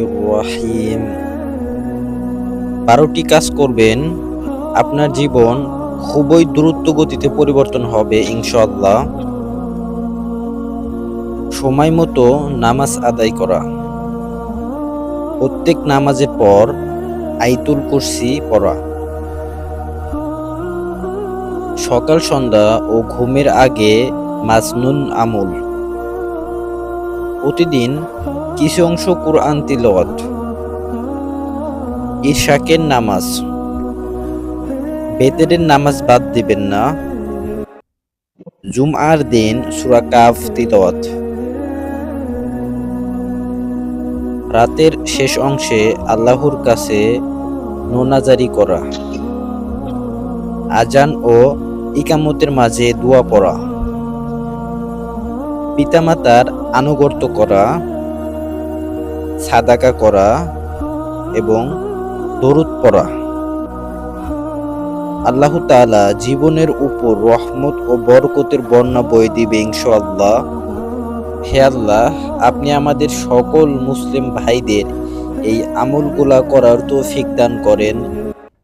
রহিম। বারোটি কাজ করবেন, আপনার জীবন খুবই দ্রুত গতিতে পরিবর্তন হবে, ইনশাআল্লাহ। সময় মতো নামাজ আদায় করা। প্রত্যেক নামাজের পর আইতুল কুরসি পড়া। সকাল সন্ধ্যা ও ঘুমের আগে মাজনুন আমল। প্রতিদিন কিছু অংশ কোরআন তিলওয়াত, ইশাকের নামাজ, বেতেরের নামাজ বাদ দিবেন না। জুমআর দিন সূরা কাফ রাতের শেষ অংশে আল্লাহর কাছে নোনাজারি করা, আজান ও ইকামতের মাঝে দোয়া পড়া। পিতামাতার আনুগত্য করা, সাদাকা করা এবং দরুদ পড়া। আল্লাহ তাআলা জীবনের উপর রহমত ও বরকতের বন্যা বয়ে দিবে ইনশাআল্লাহ। হে আল্লাহ, আপনি আমাদের সকল মুসলিম ভাইদের এই আমলগুলা করার তৌফিক দান করেন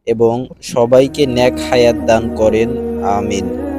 এবং সবাইকে ন্যাক হায়াত দান করেন। আমিন।